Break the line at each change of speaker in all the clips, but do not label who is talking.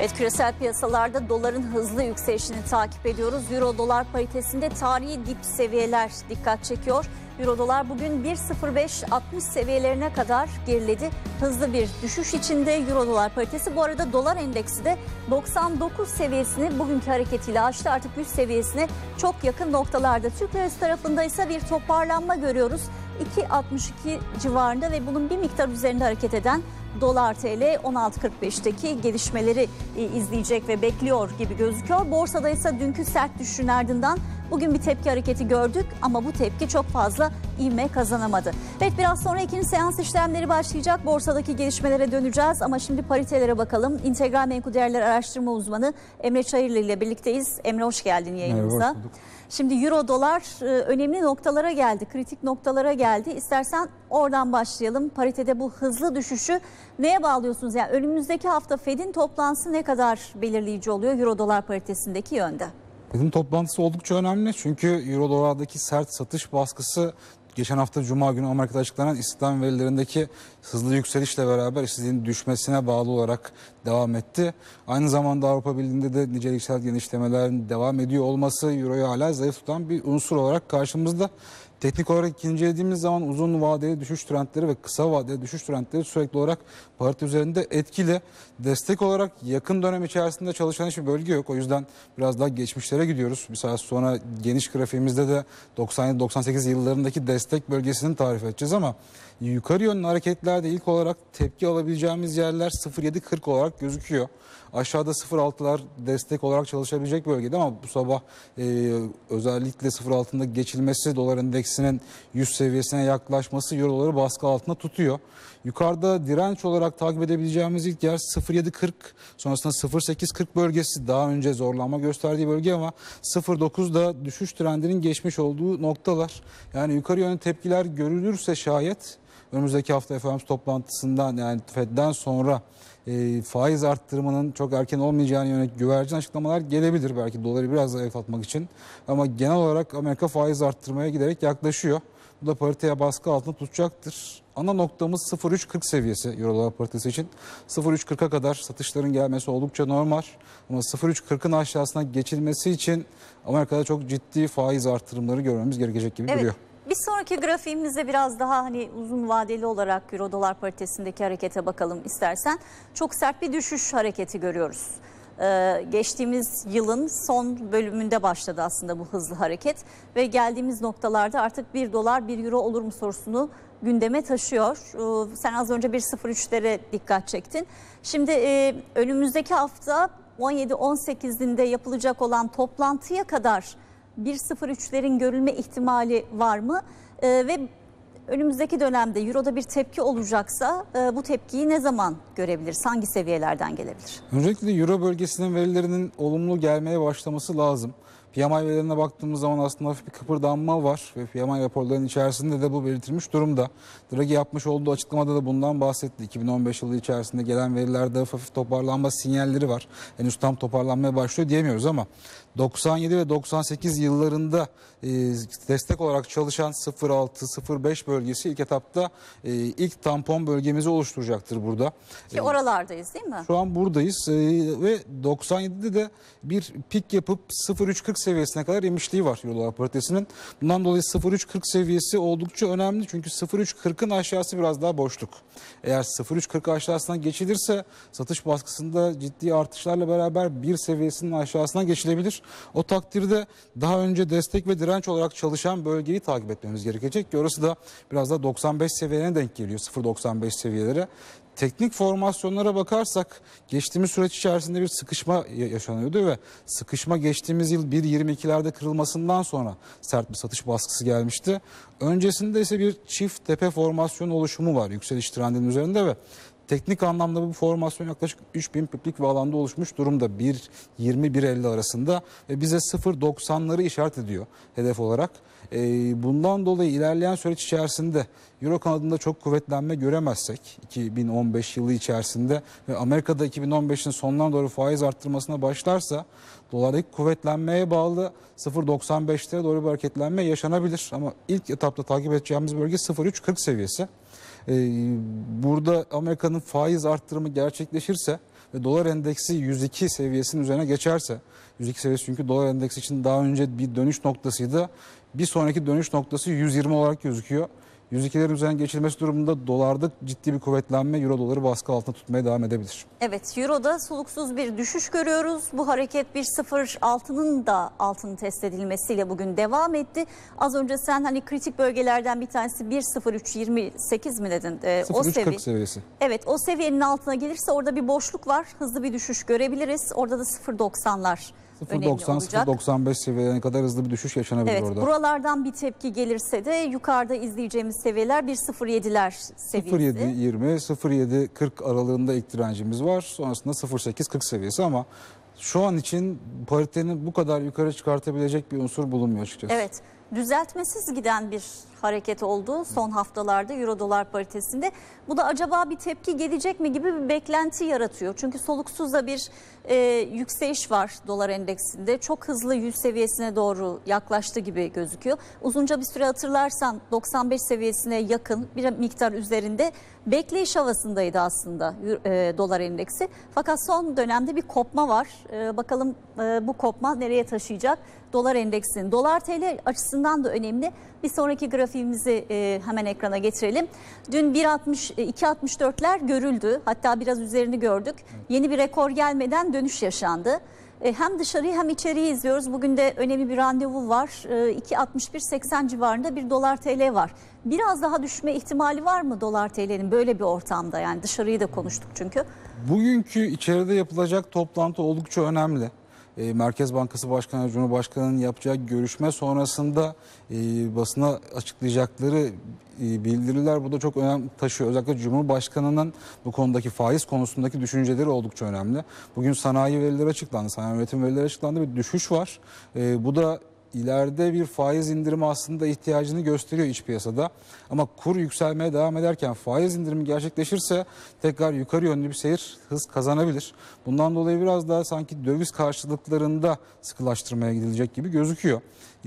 Evet küresel piyasalarda doların hızlı yükselişini takip ediyoruz. Euro dolar paritesinde tarihi dip seviyeler dikkat çekiyor. Euro dolar bugün 1.0560 seviyelerine kadar geriledi. Hızlı bir düşüş içinde Euro dolar paritesi. Bu arada dolar endeksi de 99 seviyesini bugünkü hareketiyle aştı. Artık 100 seviyesine çok yakın noktalarda. Türk lirası tarafında ise bir toparlanma görüyoruz. 2.62 civarında ve bunun bir miktar üzerinde hareket eden dolar TL 16.45'teki gelişmeleri e, izleyecek ve bekliyor gibi gözüküyor. Borsada ise dünkü sert düşüşün ardından bugün bir tepki hareketi gördük ama bu tepki çok fazla ivme kazanamadı. Evet biraz sonra ikinci seans işlemleri başlayacak. Borsadaki gelişmelere döneceğiz ama şimdi paritelere bakalım. İntegral Menkul Değerler Araştırma Uzmanı Emre Çayırlı ile birlikteyiz. Emre hoş geldin yayınımıza.
Merhaba, hoş.
Şimdi euro dolar e, önemli noktalara geldi, kritik noktalara geldi. İstersen oradan başlayalım. Paritede bu hızlı düşüşü neye bağlıyorsunuz? Yani önümüzdeki hafta Fed'in toplantısı ne kadar belirleyici oluyor euro dolar paritesindeki yönde?
Fed'in toplantısı oldukça önemli çünkü Euro dolardaki sert satış baskısı geçen hafta Cuma günü Amerika'da açıklanan istihdam verilerindeki hızlı yükselişle beraber işsizliğin düşmesine bağlı olarak devam etti. Aynı zamanda Avrupa Birliği'nde de niceliksel genişlemelerin devam ediyor olması Euro'yu hala zayıf tutan bir unsur olarak karşımızda. Teknik olarak incelediğimiz zaman uzun vadeli düşüş trendleri ve kısa vadeli düşüş trendleri sürekli olarak parite üzerinde etkili. Destek olarak yakın dönem içerisinde çalışan hiçbir bölge yok. O yüzden biraz daha geçmişlere gidiyoruz. Bir saat sonra geniş grafiğimizde de 97-98 yıllarındaki destek bölgesini tarif edeceğiz ama yukarı yönlü hareketlerde ilk olarak tepki alabileceğimiz yerler 0.7-40 olarak gözüküyor. Aşağıda 0.6'lar destek olarak çalışabilecek bölgede ama bu sabah e, özellikle 0.6'ında geçilmesi dolar endeksinin 100 seviyesine yaklaşması euro doları baskı altında tutuyor. Yukarıda direnç olarak takip edebileceğimiz ilk yer 0.740 sonrasında 0.840 bölgesi daha önce zorlanma gösterdiği bölge ama 0.9'da düşüş trendinin geçmiş olduğu noktalar. Yani yukarı yönlü tepkiler görülürse şayet önümüzdeki hafta FOMC toplantısından yani Fed'den sonra e, faiz arttırımının çok erken olmayacağını yönelik güvercin açıklamalar gelebilir belki doları biraz zayıflatmak için. Ama genel olarak Amerika faiz arttırmaya giderek yaklaşıyor. Bu da pariteye baskı altında tutacaktır. Ana noktamız 0.340 seviyesi Euro dolar paritesi için. 0.340'a kadar satışların gelmesi oldukça normal. Ama 0.340'ın aşağısına geçilmesi için Amerika'da çok ciddi faiz artırımları görmemiz gerekecek gibi
Evet.
duruyor.
Bir sonraki grafiğimizde biraz daha hani uzun vadeli olarak euro dolar paritesindeki harekete bakalım istersen. Çok sert bir düşüş hareketi görüyoruz. Ee, geçtiğimiz yılın son bölümünde başladı aslında bu hızlı hareket ve geldiğimiz noktalarda artık 1 dolar 1 euro olur mu sorusunu gündeme taşıyor. Ee, sen az önce 1.03'lere dikkat çektin. Şimdi e, önümüzdeki hafta 17-18'inde yapılacak olan toplantıya kadar 1.03'lerin görülme ihtimali var mı? Ee, ve önümüzdeki dönemde Euro'da bir tepki olacaksa e, bu tepkiyi ne zaman görebiliriz? Hangi seviyelerden gelebilir?
Öncelikle Euro bölgesinin verilerinin olumlu gelmeye başlaması lazım. PMI verilerine baktığımız zaman aslında hafif bir kıpırdanma var ve PMI raporlarının içerisinde de bu belirtilmiş durumda. Draghi yapmış olduğu açıklamada da bundan bahsetti. 2015 yılı içerisinde gelen verilerde hafif toparlanma sinyalleri var. Henüz tam toparlanmaya başlıyor diyemiyoruz ama 97 ve 98 yıllarında e, destek olarak çalışan 0.6-0.5 bölgesi ilk etapta e, ilk tampon bölgemizi oluşturacaktır burada.
Ki oralardayız değil mi?
Şu an buradayız e, ve 97'de de bir pik yapıp 0.340 seviyesine kadar emişliği var Euro dolar paritesinin. Bundan dolayı 0.340 seviyesi oldukça önemli çünkü 0.340'ın aşağısı biraz daha boşluk. Eğer 0.340 aşağısına geçilirse satış baskısında ciddi artışlarla beraber bir seviyesinin aşağısına geçilebilir. O takdirde daha önce destek ve direnç olarak çalışan bölgeyi takip etmemiz gerekecek orası da biraz da 95 seviyelerine denk geliyor 0.95 seviyelere. Teknik formasyonlara bakarsak geçtiğimiz süreç içerisinde bir sıkışma yaşanıyordu ve sıkışma geçtiğimiz yıl 1.22'lerde kırılmasından sonra sert bir satış baskısı gelmişti. Öncesinde ise bir çift tepe formasyon oluşumu var yükseliş trendinin üzerinde ve Teknik anlamda bu formasyon yaklaşık 3000 piplik bir alanda oluşmuş durumda 1.20-1.50 arasında ve bize 0.90'ları işaret ediyor hedef olarak. Ee, bundan dolayı ilerleyen süreç içerisinde Euro kanadında çok kuvvetlenme göremezsek 2015 yılı içerisinde ve Amerika'da 2015'in sondan doğru faiz arttırmasına başlarsa dolardaki kuvvetlenmeye bağlı 0.95'lere doğru bir hareketlenme yaşanabilir. Ama ilk etapta takip edeceğimiz bölge 0.340 seviyesi. Ee, burada Amerika'nın faiz arttırımı gerçekleşirse ve dolar endeksi 102 seviyesinin üzerine geçerse 102 seviyesi çünkü dolar endeksi için daha önce bir dönüş noktasıydı. Bir sonraki dönüş noktası 120 olarak gözüküyor. 102'lerin üzerine geçilmesi durumunda dolarda ciddi bir kuvvetlenme euro doları baskı altında tutmaya devam edebilir.
Evet Euro'da soluksuz bir düşüş görüyoruz. Bu hareket 1.06'nın da altını test edilmesiyle bugün devam etti. Az önce sen hani kritik bölgelerden bir tanesi 1.0328 mi dedin? Ee, o
0.340
seviye.
seviyesi.
Evet o seviyenin altına gelirse orada bir boşluk var. Hızlı bir düşüş görebiliriz. Orada da 0.90'lar önemli
0.90
olacak.
0.95 seviyelerine kadar hızlı bir düşüş yaşanabilir
Evet
orada.
buralardan bir tepki gelirse de yukarıda izleyeceğimiz seviyeler 1.07'ler seviyesi.
07.20 07.40 aralığında ilk direncimiz var. Sonrasında 08.40 seviyesi ama şu an için paritenin bu kadar yukarı çıkartabilecek bir unsur bulunmuyor açıkçası.
Evet düzeltmesiz giden bir hareket oldu son haftalarda euro dolar paritesinde. Bu da acaba bir tepki gelecek mi gibi bir beklenti yaratıyor. Çünkü soluksuz da bir e, yükseliş var dolar endeksinde. Çok hızlı 100 seviyesine doğru yaklaştı gibi gözüküyor. Uzunca bir süre hatırlarsan 95 seviyesine yakın bir miktar üzerinde bekleyiş havasındaydı aslında e, dolar endeksi. Fakat son dönemde bir kopma var. E, bakalım e, bu kopma nereye taşıyacak? Dolar endeksinin. Dolar TL açısından da önemli. Bir sonraki grafiğimizi e, hemen ekrana getirelim. Dün 1.60 e, 2.64'ler görüldü. Hatta biraz üzerini gördük. Yeni bir rekor gelmeden dönüş yaşandı. E, hem dışarıyı hem içeriği izliyoruz. Bugün de önemli bir randevu var. E, 2.61.80 civarında bir dolar TL var. Biraz daha düşme ihtimali var mı dolar TL'nin böyle bir ortamda? Yani dışarıyı da konuştuk çünkü.
Bugünkü içeride yapılacak toplantı oldukça önemli. E, Merkez Bankası Başkanı, Cumhurbaşkanı'nın yapacağı görüşme sonrasında e, basına açıklayacakları e, bildiriler burada çok önem taşıyor. Özellikle Cumhurbaşkanı'nın bu konudaki faiz konusundaki düşünceleri oldukça önemli. Bugün sanayi verileri açıklandı, sanayi üretim verileri açıklandı. Bir düşüş var. E, bu da ileride bir faiz indirimi aslında ihtiyacını gösteriyor iç piyasada. Ama kur yükselmeye devam ederken faiz indirimi gerçekleşirse tekrar yukarı yönlü bir seyir hız kazanabilir. Bundan dolayı biraz daha sanki döviz karşılıklarında sıkılaştırmaya gidilecek gibi gözüküyor.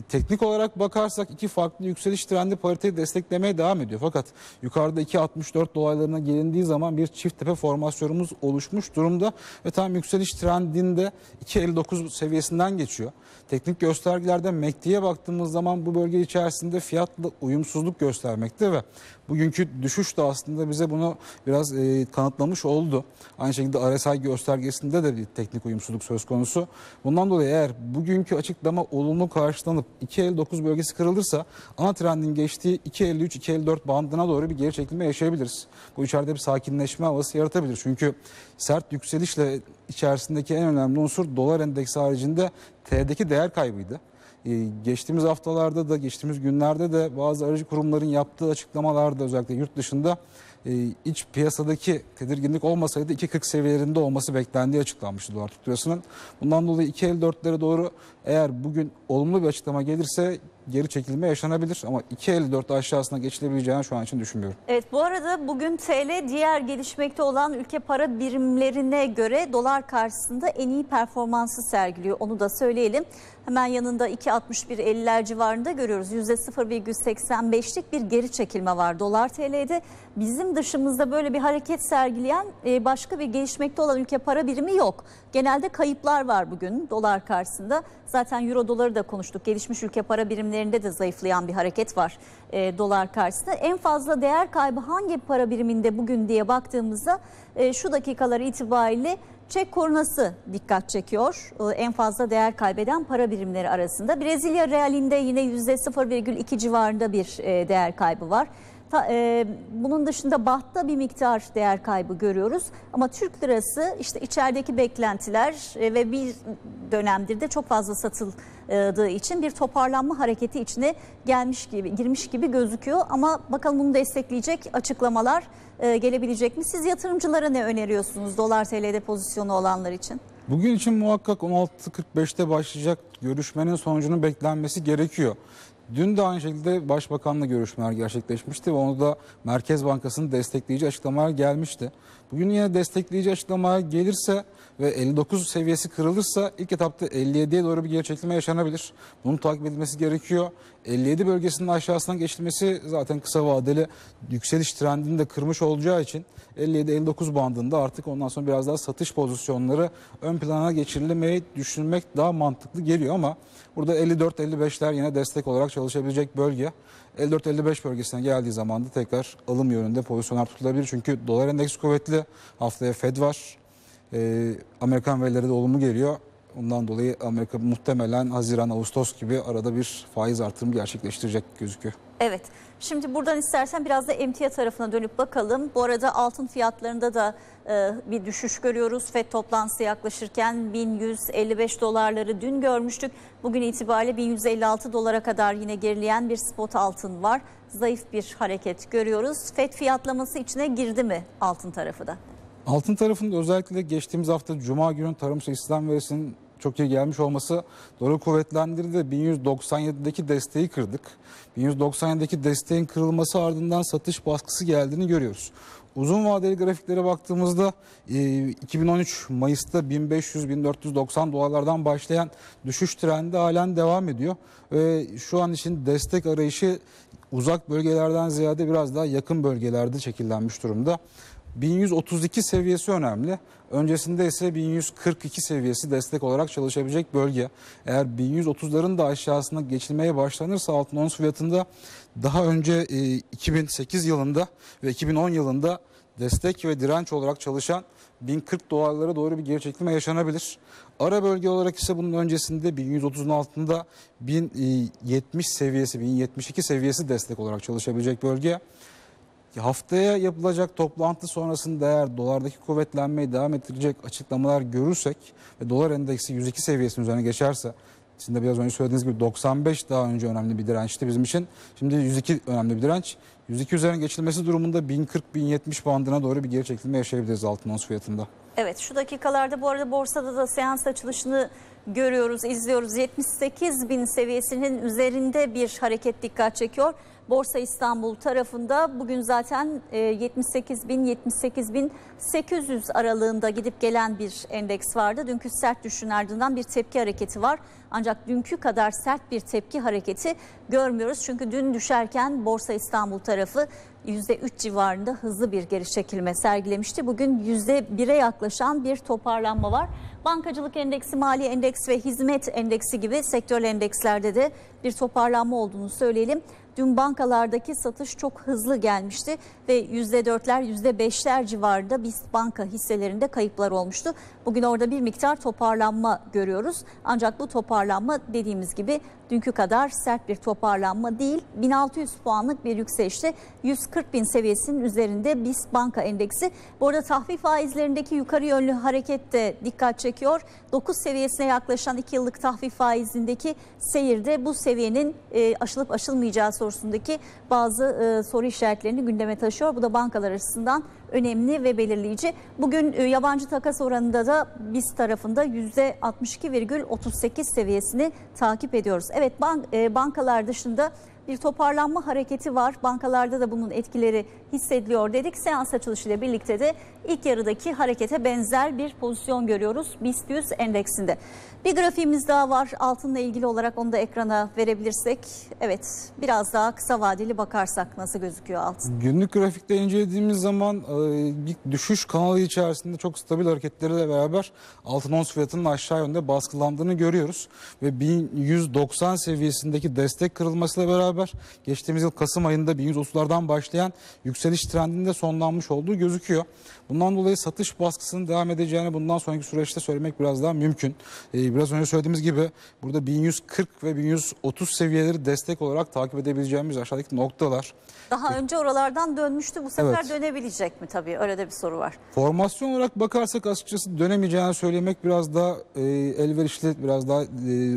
Teknik olarak bakarsak iki farklı yükseliş trendi pariteyi desteklemeye devam ediyor. Fakat yukarıda 2.64 dolaylarına gelindiği zaman bir çift tepe formasyonumuz oluşmuş durumda ve tam yükseliş trendinde 2.59 seviyesinden geçiyor. Teknik göstergelerde MACD'ye baktığımız zaman bu bölge içerisinde fiyatla uyumsuzluk göstermekte ve bugünkü düşüş de aslında bize bunu biraz e, kanıtlamış oldu. Aynı şekilde RSI göstergesinde de bir teknik uyumsuzluk söz konusu. Bundan dolayı eğer bugünkü açıklama olumlu karşılanıp 2.59 bölgesi kırılırsa ana trendin geçtiği 2.53-2.54 bandına doğru bir geri çekilme yaşayabiliriz. Bu içeride bir sakinleşme havası yaratabilir. Çünkü sert yükselişle içerisindeki en önemli unsur dolar endeksi haricinde TL'deki değer kaybıydı. Ee, geçtiğimiz haftalarda da geçtiğimiz günlerde de bazı aracı kurumların yaptığı açıklamalarda özellikle yurt dışında e, iç piyasadaki tedirginlik olmasaydı 2.40 seviyelerinde olması beklendiği açıklanmıştı dolar Türk. Bundan dolayı 2.54'lere doğru eğer bugün olumlu bir açıklama gelirse geri çekilme yaşanabilir ama 2.54 aşağısına geçilebileceğini şu an için düşünmüyorum.
Evet bu arada bugün TL diğer gelişmekte olan ülke para birimlerine göre dolar karşısında en iyi performansı sergiliyor. Onu da söyleyelim. Hemen yanında 2.61-50'ler civarında görüyoruz. %0,85'lik bir geri çekilme var dolar TL'de. Bizim dışımızda böyle bir hareket sergileyen e, başka bir gelişmekte olan ülke para birimi yok. Genelde kayıplar var bugün dolar karşısında. Zaten euro doları da konuştuk. Gelişmiş ülke para birimlerinde de zayıflayan bir hareket var e, dolar karşısında. En fazla değer kaybı hangi para biriminde bugün diye baktığımızda e, şu dakikalar itibariyle Çek korunası dikkat çekiyor. E, En fazla değer kaybeden para birimleri arasında. Brezilya realinde yine %0,2 civarında bir e, değer kaybı var. Ta- e, bunun dışında bahtta bir miktar değer kaybı görüyoruz. Ama Türk lirası işte içerideki beklentiler e, ve bir dönemdir de çok fazla satıldığı için bir toparlanma hareketi içine gelmiş gibi girmiş gibi gözüküyor. Ama bakalım bunu destekleyecek açıklamalar e, gelebilecek mi? Siz yatırımcılara ne öneriyorsunuz dolar TL'de pozisyonu olanlar için?
Bugün için muhakkak 16.45'te başlayacak görüşmenin sonucunun beklenmesi gerekiyor. Dün de aynı şekilde Başbakan'la görüşmeler gerçekleşmişti ve onu da Merkez Bankası'nın destekleyici açıklamalar gelmişti. Bugün yine destekleyici açıklamalar gelirse ve 59 seviyesi kırılırsa ilk etapta 57'ye doğru bir geri çekilme yaşanabilir. Bunun takip edilmesi gerekiyor. 57 bölgesinin aşağısından geçilmesi zaten kısa vadeli yükseliş trendini de kırmış olacağı için 57-59 bandında artık ondan sonra biraz daha satış pozisyonları ön plana geçirilmeyi düşünmek daha mantıklı geliyor ama burada 54-55'ler yine destek olarak çalışabilecek bölge. 54-55 bölgesine geldiği zaman da tekrar alım yönünde pozisyonlar tutulabilir. Çünkü dolar endeksi kuvvetli. Haftaya Fed var. Ee, Amerikan verileri de olumlu geliyor. Ondan dolayı Amerika muhtemelen Haziran, Ağustos gibi arada bir faiz artırımı gerçekleştirecek gözüküyor.
Evet. Şimdi buradan istersen biraz da emtia tarafına dönüp bakalım. Bu arada altın fiyatlarında da e, bir düşüş görüyoruz. FED toplantısı yaklaşırken 1155 dolarları dün görmüştük. Bugün itibariyle 1156 dolara kadar yine gerileyen bir spot altın var. Zayıf bir hareket görüyoruz. FED fiyatlaması içine girdi mi altın tarafı da?
Altın tarafında özellikle geçtiğimiz hafta Cuma günü tarımsal istihdam verisinin çok iyi gelmiş olması doları kuvvetlendirdi. 1197'deki desteği kırdık. 1197'deki desteğin kırılması ardından satış baskısı geldiğini görüyoruz. Uzun vadeli grafiklere baktığımızda 2013 Mayıs'ta 1500-1490 dolarlardan başlayan düşüş trendi halen devam ediyor. Ve şu an için destek arayışı uzak bölgelerden ziyade biraz daha yakın bölgelerde şekillenmiş durumda. 1132 seviyesi önemli. Öncesinde ise 1142 seviyesi destek olarak çalışabilecek bölge. Eğer 1130'ların da aşağısına geçilmeye başlanırsa altın ons fiyatında daha önce 2008 yılında ve 2010 yılında destek ve direnç olarak çalışan 1040 dolarlara doğru bir geri çekilme yaşanabilir. Ara bölge olarak ise bunun öncesinde 1130'un altında 1070 seviyesi, 1072 seviyesi destek olarak çalışabilecek bölge. Haftaya yapılacak toplantı sonrasında eğer dolardaki kuvvetlenmeyi devam ettirecek açıklamalar görürsek ve dolar endeksi 102 seviyesinin üzerine geçerse sizin de biraz önce söylediğiniz gibi 95 daha önce önemli bir dirençti bizim için. Şimdi 102 önemli bir direnç. 102 üzerine geçilmesi durumunda 1040-1070 bandına doğru bir geri çekilme yaşayabiliriz altın ons fiyatında.
Evet şu dakikalarda bu arada borsada da seans açılışını görüyoruz, izliyoruz. 78 bin seviyesinin üzerinde bir hareket dikkat çekiyor. Borsa İstanbul tarafında bugün zaten 78 bin 78 bin 800 aralığında gidip gelen bir endeks vardı. Dünkü sert düşüşün ardından bir tepki hareketi var. Ancak dünkü kadar sert bir tepki hareketi görmüyoruz. Çünkü dün düşerken Borsa İstanbul tarafı %3 civarında hızlı bir geri çekilme sergilemişti. Bugün %1'e yaklaşan bir toparlanma var. Bankacılık endeksi, mali endeks ve hizmet endeksi gibi sektör endekslerde de bir toparlanma olduğunu söyleyelim. Dün bankalardaki satış çok hızlı gelmişti ve %4'ler %5'ler civarında biz banka hisselerinde kayıplar olmuştu. Bugün orada bir miktar toparlanma görüyoruz. Ancak bu toparlanma dediğimiz gibi dünkü kadar sert bir toparlanma değil. 1600 puanlık bir yükselişte 140 bin seviyesinin üzerinde BIS banka endeksi. Bu arada tahvil faizlerindeki yukarı yönlü hareket de dikkat çekiyor. 9 seviyesine yaklaşan 2 yıllık tahvil faizindeki seyirde bu seviyenin e, aşılıp aşılmayacağı sorusundaki bazı e, soru işaretlerini gündeme taşıyor. Bu da bankalar açısından önemli ve belirleyici. Bugün e, yabancı takas oranında da biz tarafında %62,38 seviyesini takip ediyoruz. Evet bank, e, bankalar dışında bir toparlanma hareketi var. Bankalarda da bunun etkileri hissediliyor dedik. Seans açılışıyla birlikte de ilk yarıdaki harekete benzer bir pozisyon görüyoruz BIST 100 endeksinde. Bir grafiğimiz daha var altınla ilgili olarak onu da ekrana verebilirsek. Evet biraz daha kısa vadeli bakarsak nasıl gözüküyor altın?
Günlük grafikte incelediğimiz zaman e, bir düşüş kanalı içerisinde çok stabil hareketleriyle beraber altın ons fiyatının aşağı yönde baskılandığını görüyoruz. Ve 1190 seviyesindeki destek kırılmasıyla beraber geçtiğimiz yıl Kasım ayında 1130'lardan başlayan yükseliş trendinde sonlanmış olduğu gözüküyor. Bundan dolayı satış baskısının devam edeceğini bundan sonraki süreçte söylemek biraz daha mümkün. Ee, biraz önce söylediğimiz gibi burada 1140 ve 1130 seviyeleri destek olarak takip edebileceğimiz aşağıdaki noktalar.
Daha önce oralardan dönmüştü. Bu sefer
Evet.
dönebilecek mi tabii? Öyle de bir soru var.
Formasyon olarak bakarsak açıkçası dönemeyeceğini söylemek biraz daha e, elverişli, biraz daha e,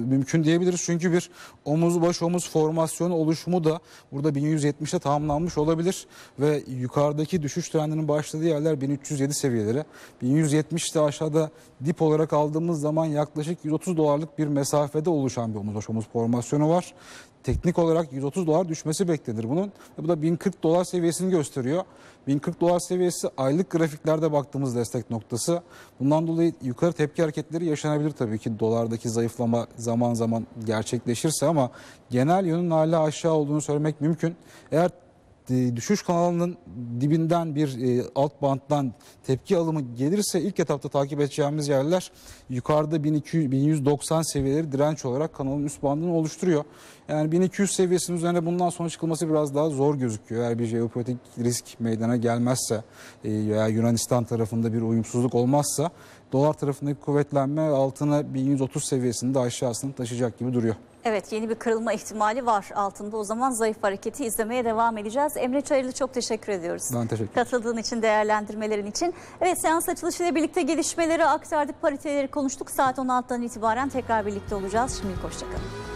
mümkün diyebiliriz. Çünkü bir omuz baş omuz formasyonu oluşumu da burada 1170'te tamamlanmış olabilir. Ve yukarıdaki düşüş trendinin başladığı yerler 1307 seviyeleri. 1170'te aşağıda dip olarak aldığımız zaman yaklaşık 130 dolarlık bir mesafede oluşan bir omuz omuz formasyonu var. teknik olarak 130 dolar düşmesi beklenir bunun. Ve bu da 1040 dolar seviyesini gösteriyor. 1040 dolar seviyesi aylık grafiklerde baktığımız destek noktası. Bundan dolayı yukarı tepki hareketleri yaşanabilir tabii ki dolardaki zayıflama zaman zaman gerçekleşirse ama genel yönün hala aşağı olduğunu söylemek mümkün. Eğer e, düşüş kanalının dibinden bir e, alt banttan tepki alımı gelirse ilk etapta takip edeceğimiz yerler yukarıda 1200 1190 seviyeleri direnç olarak kanalın üst bandını oluşturuyor. Yani 1200 seviyesinin üzerine bundan sonra çıkılması biraz daha zor gözüküyor. Eğer bir jeopolitik risk meydana gelmezse e, veya Yunanistan tarafında bir uyumsuzluk olmazsa dolar tarafındaki kuvvetlenme altına 1130 seviyesinde aşağısını taşıyacak gibi duruyor.
Evet yeni bir kırılma ihtimali var altında. O zaman zayıf hareketi izlemeye devam edeceğiz. Emre Çayırlı çok teşekkür ediyoruz.
Ben teşekkür ederim.
Katıldığın için, değerlendirmelerin için. Evet seans açılışıyla birlikte gelişmeleri aktardık, pariteleri konuştuk. Saat 16'dan itibaren tekrar birlikte olacağız. Şimdilik hoşçakalın.